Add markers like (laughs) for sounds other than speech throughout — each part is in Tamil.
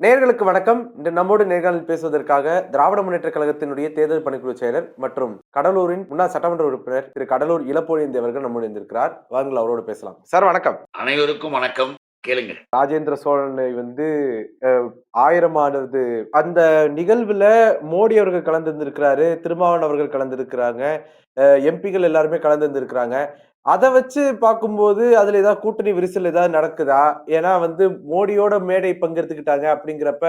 நேயர்களுக்கு வணக்கம். இன்று நம்மோடு நேர்காணல் பேசுவதற்காக திராவிட முன்னேற்ற கழகத்தினுடைய தேர்தல் பணிக்குழு செயலர் மற்றும் கடலூரின் முன்னாள் சட்டமன்ற உறுப்பினர் திரு கடலூர் இளப்பொழிந்தி அவர்கள் நம்மோடு இருந்திருக்கிறார் வாருங்கள் அவரோடு பேசலாம். சார் வணக்கம். அனைவருக்கும் வணக்கம். கேளுங்க. ராஜேந்திர சோழனை வந்து அஹ், ஆயிரமானது அந்த நிகழ்வுல மோடி அவர்கள் கலந்துருக்கிறாரு திருமாவளவன் அவர்கள் கலந்துருக்கிறாங்க எம்பிகள் எல்லாருமே கலந்துருக்கிறாங்க அதை வச்சு பார்க்கும்போது அதுல ஏதாவது கூட்டணி விரிசல் ஏதாவது நடக்குதா? ஏன்னா வந்து மோடியோட மேடை பங்கெடுத்துக்கிட்டாங்க அப்படிங்கிறப்ப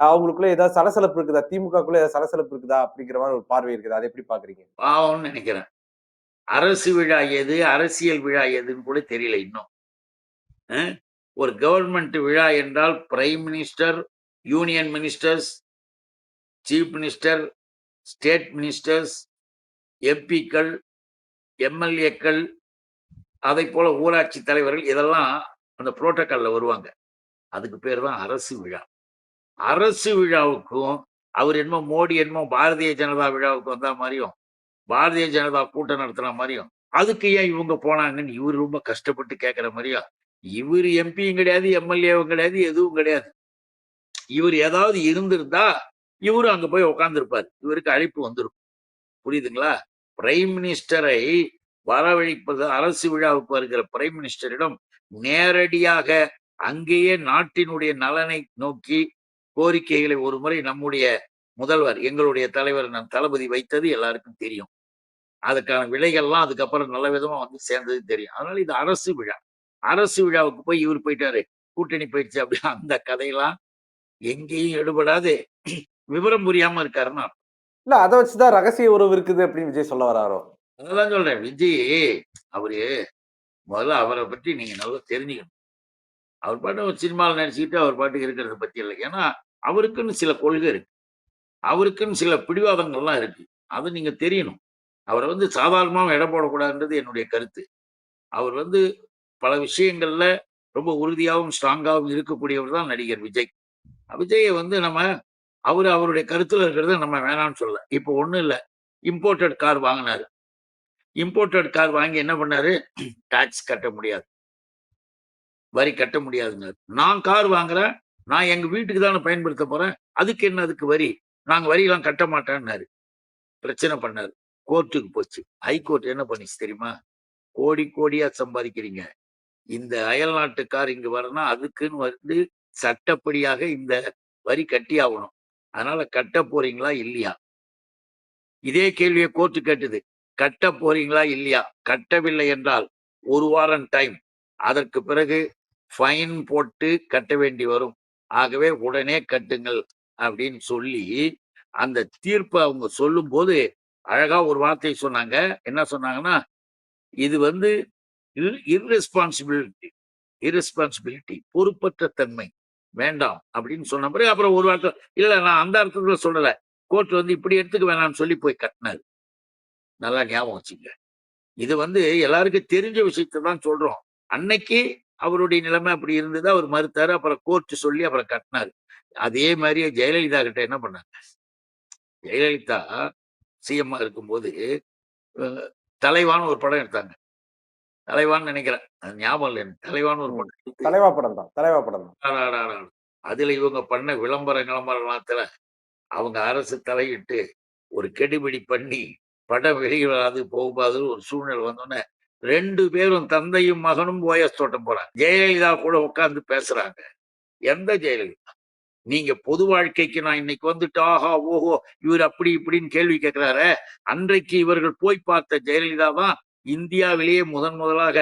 அவங்களுக்குள்ள ஏதாவது சலசலப்பு இருக்குதா? திமுகக்குள்ள ஏதாவது சலசலப்பு இருக்குதா? அப்படிங்கிற மாதிரி ஒரு பார்வை இருக்குதா. அதை எப்படி பாக்குறீங்க பாவம்னு நினைக்கிறேன். அரசு விழா எது? அரசியல் விழா எதுன்னு கூட தெரியல இன்னும். ஒரு கவர்மெண்ட் விழா என்றால் prime minister union ministers chief minister state ministers எம்பிக்கள் எம்எல்ஏக்கள் அதை போல ஊராட்சி தலைவர்கள் இதெல்லாம் அந்த புரோட்டோக்கால்ல வருவாங்க. அதுக்கு பேர் தான் அரசு விழா. அரசு விழாவுக்கும் அவர் என்னமோ மோடி என்னமோ பாரதிய ஜனதா விழாவுக்கு வந்தா மாதிரியும் பாரதிய ஜனதா கூட்டம் நடத்துன மாதிரியும் அதுக்கு ஏன் இவங்க போனாங்கன்னு இவர் ரொம்ப கஷ்டப்பட்டு கேட்குற மாதிரியா இவர் எம்பியும் கிடையாது எம்எல்ஏவும் கிடையாது எதுவும் கிடையாது. இவர் ஏதாவது இருந்திருந்தா இவரும் அங்க போய் உட்காந்துருப்பார் இவருக்கு அழைப்பு வந்திருக்கும் புரியுதுங்களா? பிரைம் மினிஸ்டரை வரவழைப்பது அரசு விழாவுக்கு வருகிற பிரைம் மினிஸ்டரிடம் நேரடியாக அங்கேயே நாட்டினுடைய நலனை நோக்கி கோரிக்கைகளை ஒரு முறை நம்முடைய முதல்வர் எங்களுடைய தலைவர் நம் தளபதி வைத்தது எல்லாருக்கும் தெரியும். அதுக்கான விலைகள்லாம் அதுக்கப்புறம் நல்ல விதமா வந்து சேர்ந்தது தெரியும். அதனால இது அரசு விழா. அரசு விழாவுக்கு போய் இவர் போயிட்டாரு. கூட்டணி போயிடுச்சு அப்படி. அந்த கதையெல்லாம் எங்கேயும் எடுபடாது. விவரம் புரியாம இருக்காருன்னா இல்ல அதை வச்சுதான் ரகசிய உறவு இருக்குது அப்படின்னு விஜய் சொல்ல வராரோ? அதான் சொல்றேன் விஜய் அவரு முதல்ல அவரை பற்றி நீங்க நல்லா தெரிஞ்சுக்கணும். அவர் பாட்டு ஒரு சினிமாவில் நடிச்சுக்கிட்டு அவர் பாட்டுக்கு இருக்கிறத பத்தி இல்லை. ஏன்னா அவருக்குன்னு சில கொள்கை இருக்கு. அவருக்குன்னு சில பிடிவாதங்கள்லாம் இருக்கு. அது நீங்க தெரியணும். அவரை வந்து சாதாரணமாக இடம் போடக்கூடாதுன்றது என்னுடைய கருத்து. அவர் வந்து பல விஷயங்கள்ல ரொம்ப உறுதியாகவும் ஸ்ட்ராங்காகவும் இருக்கக்கூடியவர் தான் நடிகர் விஜய். விஜயை வந்து நம்ம அவர் அவருடைய கருத்துல இருக்கிறத நம்ம வேணாம்னு சொல்ல இப்போ ஒன்றும் இல்லை. இம்போர்ட்டட் கார் வாங்கினாரு. இம்போர்ட்டட் கார் வாங்கி என்ன பண்ணாரு? டாக்ஸ் கட்ட முடியாது. வரி கட்ட முடியாதுங்க நான் கார் வாங்குறேன். நான் எங்க வீட்டுக்கு தானே பயன்படுத்த போறேன். அதுக்கு என்ன அதுக்கு வரி? நாங்க வரியெல்லாம் கட்ட மாட்டேன்னாரு. பிரச்சனை பண்ணாரு. கோர்ட்டுக்கு போச்சு. ஹைகோர்ட் என்ன பண்ணிச்சு தெரியுமா? கோடி கோடியா சம்பாதிக்கிறீங்க. இந்த அயல் நாட்டுக்கார் இங்க வரனா அதுக்குன்னு வந்து சட்டப்படியாக இந்த வரி கட்டி ஆகணும். அதனால கட்ட போறீங்களா? இல்லையா? இதே கேள்வியை கோர்ட்டு கேட்டது. கட்ட போறீங்களா இல்லையா? கட்டவில்லை என்றால் ஒரு வாரம் டைம் அதற்கு பிறகு ஃபைன் போட்டு கட்ட வேண்டி வரும். ஆகவே உடனே கட்டுங்கள் அப்படின்னு சொல்லி அந்த தீர்ப்பை அவங்க சொல்லும் போது அழகா ஒரு வார்த்தை சொன்னாங்க. என்ன சொன்னாங்கன்னா இது வந்து இர்ரெஸ்பான்சிபிலிட்டி இர்ரெஸ்பான்சிபிலிட்டி பொறுப்பற்ற தன்மை. வேண்டாம் அப்படின்னு சொன்ன பிறகு அப்புறம் ஒரு வார்த்தை இல்லை நான் அந்த அர்த்தத்தில் சொல்லலை. கோர்ட் வந்து இப்படி எடுத்துக்க வேணாம்னு சொல்லி போய் கட்டினாரு. நல்லா ஞாபகம் வச்சுங்க. இது வந்து எல்லாருக்கும் தெரிஞ்ச விஷயத்தை தான் சொல்றோம். அன்னைக்கு அவருடைய நிலைமை அப்படி இருந்தது. அவர் மறுத்தாரு. அப்புறம் கோர்ட் சொல்லி அப்புறம் கட்டினாரு. அதே மாதிரியே ஜெயலலிதா கிட்ட என்ன பண்ணாங்க? ஜெயலலிதா சிஎம்மா இருக்கும்போது அஹ், தலைவான்னு ஒரு படம் எடுத்தாங்க. தலைவான்னு நினைக்கிறேன். அது ஞாபகம் இல்லை தலைவான்னு ஒரு படம் தலைவா படம் தான். தலைவா படம் தான். அதுல இவங்க பண்ண விளம்பர விளம்பரத்துல அவங்க அரசு தலையிட்டு ஒரு கெடுபிடி பண்ணி படம் வெளியிடாது போகாது ஒரு சூழ்நிலை வந்தோடனே ரெண்டு பேரும் தந்தையும் மகனும் ஓஎஸ் தோட்டம் போறாங்க. ஜெயலலிதா கூட உட்கார்ந்து பேசுறாங்க. எந்த ஜெயலலிதா? நீங்க பொது வாழ்க்கைக்கு நான் இன்னைக்கு வந்துட்டு ஆஹா ஓஹோ இவர் அப்படி இப்படின்னு கேள்வி கேட்கிறாரு. அன்றைக்கு இவர்கள் போய் பார்த்த ஜெயலலிதா தான் இந்தியாவிலேயே முதன் முதலாக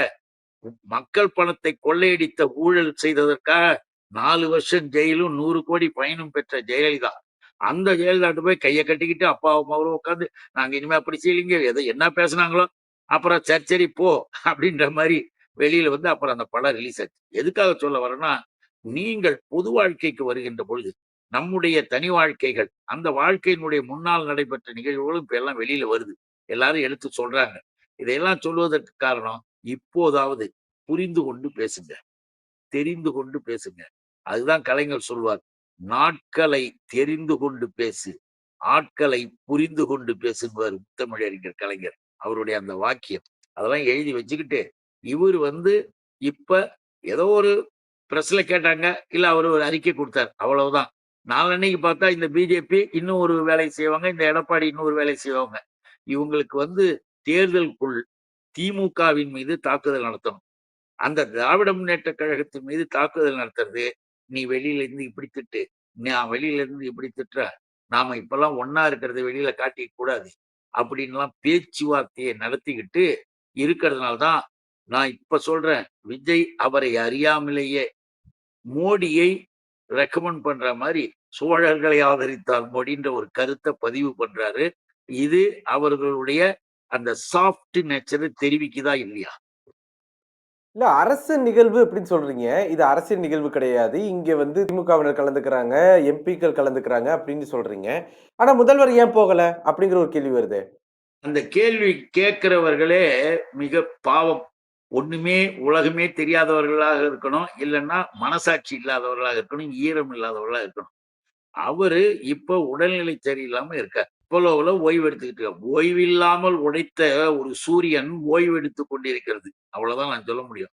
மக்கள் பணத்தை கொள்ளையடித்த ஊழல் செய்ததற்காக நாலு வருஷம் ஜெயிலும் நூறு கோடி பயனும் பெற்ற ஜெயலலிதா. அந்த ஜெயலலிதாட்ட போய் கையை கட்டிக்கிட்டு அப்பாவும் அவரும் உட்காந்து நாங்க இனிமே அப்படி செய்யலீங்க. எதை என்ன பேசுனாங்களோ? அப்புறம் சரி சரி போ. அப்படின்ற மாதிரி வெளியில வந்து அப்புறம் அந்த படம் ரிலீஸ் ஆச்சு. எதுக்காக சொல்ல வரேன்னா நீங்கள் பொது வாழ்க்கைக்கு வருகின்ற பொழுது நம்முடைய தனி வாழ்க்கைகள் அந்த வாழ்க்கையினுடைய முன்னால் நடைபெற்ற நிகழ்வுகளும் இப்ப எல்லாம் வெளியில வருது. எல்லாரும் எடுத்து சொல்றாங்க. இதையெல்லாம் சொல்வதற்கு காரணம் இப்போதாவது புரிந்து கொண்டு பேசுங்க. தெரிந்து கொண்டு பேசுங்க. அதுதான் கலைஞர் சொல்வார். நாட்களை தெரிந்து கொண்டு பேசு. ஆட்களை புரிந்து கொண்டு பேசுவார் முத்தமிழறிஞர் கலைஞர் அவருடைய அந்த வாக்கியம். அதெல்லாம் எழுதி வச்சுக்கிட்டு இவர் வந்து இப்ப ஏதோ ஒரு பிரஸ்ல கேட்டாங்க இல்ல அவர் ஒரு அறிக்கை கொடுத்தார். அவ்வளவுதான். நாளன்னைக்கு பார்த்தா இந்த பிஜேபி இன்னும் ஒரு வேலை செய்வாங்க இந்த எடப்பாடி இன்னொரு வேலை செய்வாங்க. இவங்களுக்கு வந்து தேர்தலுக்குள் திமுகவின் மீது தாக்குதல் நடத்தணும். அந்த திராவிட முன்னேற்ற கழகத்தின் மீது தாக்குதல் நடத்துறது நீ வெளியில இருந்து இப்படி திட்டு நான் வெளியில இருந்து இப்படி திட்டுற நாம இப்பெல்லாம் ஒன்னா இருக்கிறத வெளியில காட்டிக்க கூடாது அப்படின்லாம் பேச்சுவார்த்தையை நடத்திக்கிட்டு இருக்கிறதுனால தான் நான் இப்ப சொல்றேன் விஜய் அவரை அறியாமலேயே மோடியை ரெக்கமெண்ட் பண்ற மாதிரி சோழர்களை ஆதரித்தால் மோடின்ற ஒரு கருத்தை பதிவு பண்றாரு. இது அவர்களுடைய அந்த சாஃப்ட் நேச்சரை தெரிவிக்குதா இல்லையா? இல்ல அரசு நிகழ்வு அப்படின்னு சொல்றீங்க. இது அரசியல் நிகழ்வு கிடையாது. இங்க வந்து திமுகவினர் கலந்துக்கிறாங்க, எம்பிக்கள் கலந்துக்கிறாங்க அப்படின்னு சொல்றீங்க. ஆனா முதல்வர் ஏன் போகல? அப்படிங்கிற ஒரு கேள்வி வருது அந்த கேள்வி கேட்கிறவர்களே மிக பாவம் ஒண்ணுமே உலகமே தெரியாதவர்களாக இருக்கணும் இல்லைன்னா மனசாட்சி இல்லாதவர்களாக இருக்கணும் ஈரம் இல்லாதவர்களாக இருக்கணும் அவரு இப்ப உடல்நிலை சரியில்லாம இருக்கார் இப்போலோவில் ஓய்வு எடுத்துக்கிட்டு ஓய்வில்லாமல் உடைத்த ஒரு சூரியன் ஓய்வு எடுத்து கொண்டிருக்கிறது. அவ்வளவுதான் நான் சொல்ல முடியும்.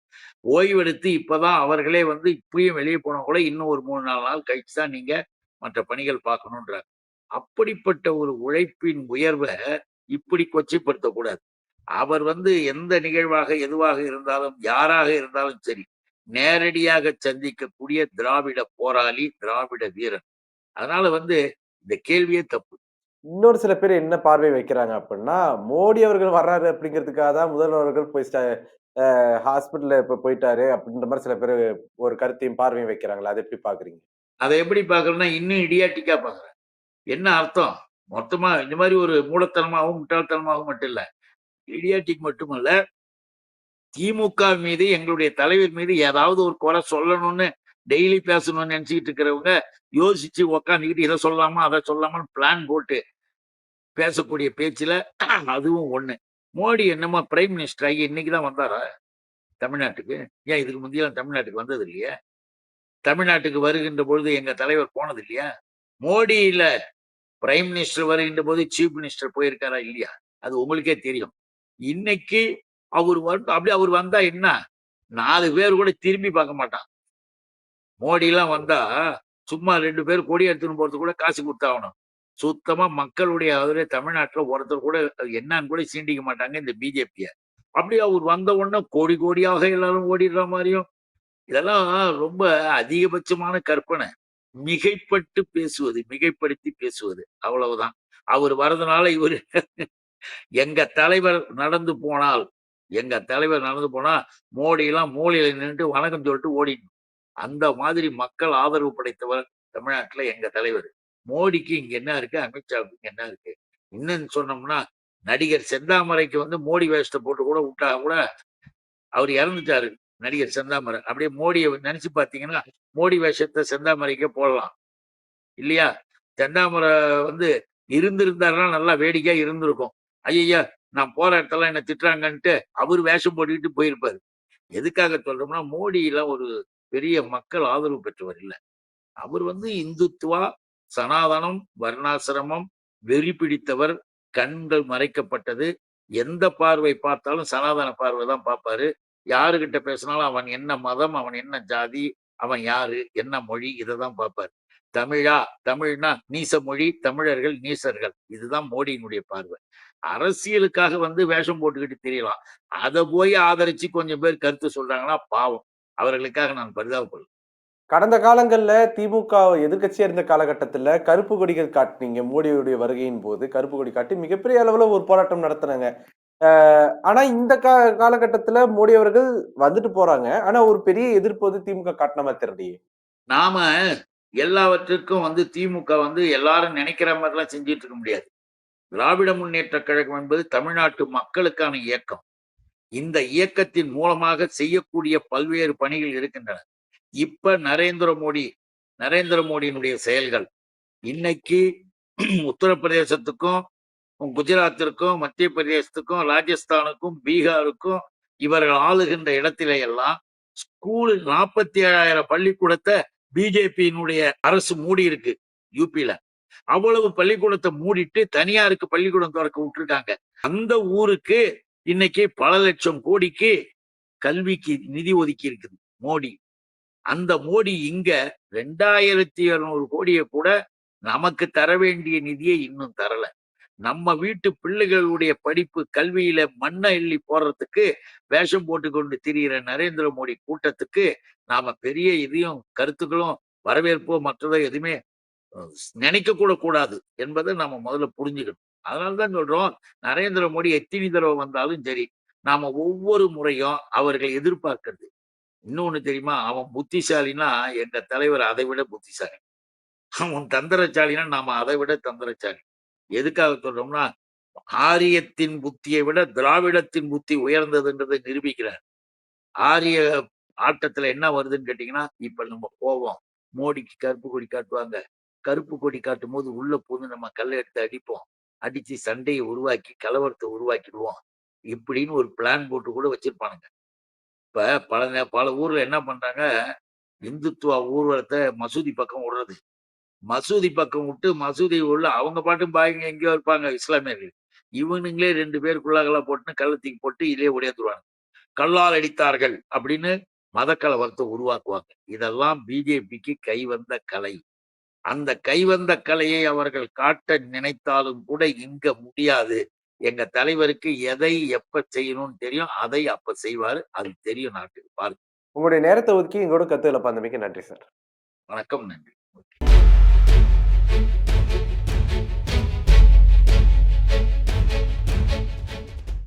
ஓய்வெடுத்து இப்பதான் அவர்களே வந்து இப்பயும் வெளியே போனா கூட இன்னும் ஒரு மூணு நாலு நாள் கழிச்சு தான் நீங்க மற்ற பணிகள் பார்க்கணுன்றார் அப்படிப்பட்ட ஒரு உழைப்பின் உயர்வை இப்படி கொச்சைப்படுத்தக்கூடாது அவர் வந்து எந்த நிகழ்வாக எதுவாக இருந்தாலும் யாராக இருந்தாலும் சரி நேரடியாக சந்திக்கக்கூடிய திராவிட போராளி திராவிட வீரன் அதனால வந்து இந்த கேள்வியே தப்பு. இன்னொரு சில பேர் என்ன பார்வை வைக்கிறாங்க அப்படின்னா, மோடி அவர்கள் வர்றாரு அப்படிங்கிறதுக்காக தான் முதல்வர் அவர்கள் போய் ஹாஸ்பிட்டல்ல இப்ப போயிட்டாரு அப்படின்ற மாதிரி சில பேர் ஒரு கருத்தையும் பார்வையும் வைக்கிறாங்களே. அதை எப்படி பார்க்குறீங்க? அதை எப்படி பாக்குறோம்னா இன்னும் இடியாட்டிக்கா பாக்குறேன் என்ன அர்த்தம் மொத்தமா இந்த மாதிரி ஒரு மூலத்தனமாகவும் முட்டாள்தனமாகவும் மட்டும் இல்ல இடியாட்டிக் மட்டுமல்ல திமுக மீது எங்களுடைய தலைவர் மீது ஏதாவது ஒரு குறை சொல்லணும்னு டெய்லி பேசணும்னு நினைச்சுக்கிட்டு இருக்கிறவங்க யோசிச்சு உக்காந்துக்கிட்டு இதை சொல்லாமா அதை சொல்லாமான்னு பிளான் போட்டு பேசக்கூடிய பேச்சுல (clears throat) அதுவும் ஒண்ணு. மோடி என்னமா பிரைம் மினிஸ்டர் ஆகி இன்னைக்கு தான் வந்தாரா? தமிழ்நாட்டுக்கு. ஏன் இதுக்கு முந்தையெல்லாம் தமிழ்நாட்டுக்கு வந்தது இல்லையா? தமிழ்நாட்டுக்கு வருகின்ற பொழுது எங்க தலைவர் போனது இல்லையா? மோடி பிரைம் மினிஸ்டர் வருகின்ற போது சீஃப் மினிஸ்டர் போயிருக்காரா இல்லையா? அது உங்களுக்கே தெரியும். இன்னைக்கு அவர் வந்து அப்படி அவர் வந்தா என்ன? நாலு பேர் கூட திரும்பி பார்க்க மாட்டான். மோடி எல்லாம் வந்தா சும்மா ரெண்டு பேர் கொடி எடுத்துன்னு போறது கூட காசு கொடுத்தாகணும் சுத்தமா மக்களுடைய அவரே தமிழ்நாட்டுல ஒருத்தர் கூட அது என்னன்னு கூட சீண்டிக்க மாட்டாங்க இந்த பிஜேபிய. அப்படி அவர் வந்த உடனே கோடி கோடியாக எல்லாரும் ஓடிடுற மாதிரியும். இதெல்லாம் ரொம்ப அதிகபட்சமான கற்பனை. மிகைப்பட்டு பேசுவது மிகைப்படுத்தி பேசுவது. அவ்வளவுதான். அவர் வரதுனால இவர் (laughs) எங்க தலைவர் நடந்து போனால் எங்க தலைவர் நடந்து போனா மோடி எல்லாம் மூலையில நின்று வணக்கம் சொல்லிட்டு ஓடிடணும். அந்த மாதிரி மக்கள் ஆதரவு படைத்தவர் தமிழ்நாட்டுல எங்க தலைவர். மோடிக்கு இங்க என்ன இருக்கு? அமித்ஷாவுக்கு இங்க என்ன இருக்கு? இன்னும் சொன்னோம்னா நடிகர் செந்தாமரைக்கு வந்து மோடி வேஷத்தை போட்டு கூட விட்டா கூட அவர் இறந்துட்டாரு நடிகர் செந்தாமரை. அப்படியே மோடியை நினைச்சு பாத்தீங்கன்னா மோடி வேஷத்தை செந்தாமரைக்கே போடலாம். இல்லையா? செந்தாமரை வந்து இருந்திருந்தாருன்னா நல்லா வேடிக்கையா இருந்திருக்கும். ஐயா நான் போற இடத்துல என்ன திட்டுறாங்கன்ட்டு அவர் வேஷம் போட்டுக்கிட்டு போயிருப்பாரு. எதுக்காக சொல்றோம்னா மோடியில ஒரு பெரிய மக்கள் ஆதரவு பெற்றவர் இல்லை. அவர் வந்து இந்துத்துவா சனாதனம் வர்ணாசிரமம் வெறி பிடித்தவர் கண்கள் மறைக்கப்பட்டது. எந்த பார்வை பார்த்தாலும் சனாதன பார்வை தான் பார்ப்பாரு. யாருகிட்ட பேசினாலும் அவன் என்ன மதம் அவன் என்ன ஜாதி அவன் யாரு என்ன மொழி இதை தான் பார்ப்பாரு. தமிழா தமிழ்னா நீச மொழி தமிழர்கள் நீசர்கள். இதுதான் மோடியினுடைய பார்வை. அரசியலுக்காக வந்து வேஷம் போட்டுக்கிட்டு தெரியலாம். அதை போய் ஆதரிச்சு கொஞ்சம் பேர் கருத்து சொல்றாங்கன்னா பாவம். அவர்களுக்காக நான் பரிதாபப்படுறேன். கடந்த காலங்கள்ல திமுக எதிர்கட்சியாக இருந்த காலகட்டத்துல கருப்பு கொடிகள் காட்டுனீங்க. மோடியுடைய வருகையின் போது கருப்பு கொடி காட்டி மிகப்பெரிய அளவில் ஒரு போராட்டம் நடத்துனாங்க. அ ஆனா இந்த கா காலகட்டத்துல மோடி அவர்கள் வந்துட்டு போறாங்க. ஆனா ஒரு பெரிய எதிர்ப்பு வந்து திமுக காட்டுன மாதிரி தெரியலையே. நாம எல்லாவற்றுக்கும் வந்து திமுக வந்து எல்லாரும் நினைக்கிற மாதிரிலாம் செஞ்சிட்டு இருக்க முடியாது திராவிட முன்னேற்ற கழகம் என்பது தமிழ்நாட்டு மக்களுக்கான இயக்கம் இந்த இயக்கத்தின் மூலமாக செய்யக்கூடிய பல்வேறு பணிகள் இருக்கின்றன இப்ப நரேந்திர மோடி நரேந்திர மோடியினுடைய செயல்கள். இன்னைக்கு (clears throat) உத்தரப்பிரதேசத்துக்கும் குஜராத்திற்கும் மத்திய பிரதேசத்துக்கும் ராஜஸ்தானுக்கும் பீகாருக்கும் இவர்கள் ஆளுகின்ற இடத்திலே எல்லாம் ஸ்கூல் நாற்பத்தி ஏழாயிரம் பள்ளிக்கூடத்தை பிஜேபியினுடைய அரசு மூடி இருக்கு யூபியில அவ்வளவு பள்ளிக்கூடத்தை மூடிட்டு தனியாருக்கு பள்ளிக்கூடம் திறக்க விட்டுருக்காங்க. அந்த ஊருக்கு இன்னைக்கு பல லட்சம் கோடிக்கு கல்விக்கு நிதி ஒதுக்கி இருக்குது மோடி. அந்த மோடி இங்க ரெண்டாயிரத்தி இருநூறு கோடியை கூட நமக்கு தர வேண்டிய நிதியை இன்னும் தரல. நம்ம வீட்டு பிள்ளைகளுடைய படிப்பு கல்வியில மண்ணை எள்ளி போடுறதுக்கு வேஷம் போட்டுக்கொண்டு திரியிற நரேந்திர மோடி கூட்டத்துக்கு நாம பெரிய இதையும் கருத்துக்களும் வரவேற்போ மற்றதோ எதுவுமே நினைக்க கூட கூடாது என்பதை நம்ம முதல்ல புரிஞ்சுக்கணும். அதனாலதான் சொல்றோம் நரேந்திர மோடி எத்தனை தடவை வந்தாலும் சரி நாம ஒவ்வொரு முறையும் அவர்கள் எதிர்பார்க்கிறது. இன்னொன்னு தெரியுமா? அவன் புத்திசாலினா எங்க தலைவர் அதை விட புத்திசாலி. அவன் தந்திரசாலினா நாம அதை விட தந்திரசாலி. எதுக்காக சொல்றோம்னா ஆரியத்தின் புத்தியை விட திராவிடத்தின் புத்தி உயர்ந்ததுன்றதை நிரூபிக்கிறார். ஆரிய ஆட்டத்துல என்ன வருதுன்னு கேட்டீங்கன்னா இப்ப நம்ம போவோம். மோடிக்கு கருப்பு கொடி காட்டுவாங்க. கருப்பு கொடி காட்டும் போது உள்ள போது நம்ம கல்லை எடுத்து அடிப்போம். அடிச்சு சண்டையை உருவாக்கி கலவரத்தை உருவாக்கிடுவோம். இப்படின்னு ஒரு பிளான் போட்டு கூட வச்சிருப்பானுங்க. இப்ப பல பல ஊர்ல என்ன பண்றாங்க? இந்துத்துவ ஊர்வலத்தை மசூதி பக்கம் விடுறது. மசூதி பக்கம் விட்டு மசூதி உள்ள அவங்க பாட்டும் பாய்ங்க எங்கேயோ இருப்பாங்க இஸ்லாமியர்கள். இவனுங்களே ரெண்டு பேருக்குள்ளாகலாம் போட்டுன்னு கள்ளத்துக்கு போட்டு இதிலே உடையாந்துருவாங்க கல்லால் அடித்தார்கள் அப்படின்னு மதக்கலவரத்தை உருவாக்குவாங்க. இதெல்லாம் பிஜேபிக்கு கைவந்த கலை. அந்த கைவந்த கலையை அவர்கள் காட்ட நினைத்தாலும் கூட இங்க முடியாது. எங்க தலைவருக்கு எதை எப்ப செய்யணும்னு தெரியும் அதை அப்ப செய்வாரு. அது தெரியும் நாட்டுக்கு. பாருங்க. உங்களுடைய நேரத்தை ஒதுக்கி எங்களோட கருத்துக்களை பந்தமைக்கு நன்றி சார். வணக்கம் நன்றி.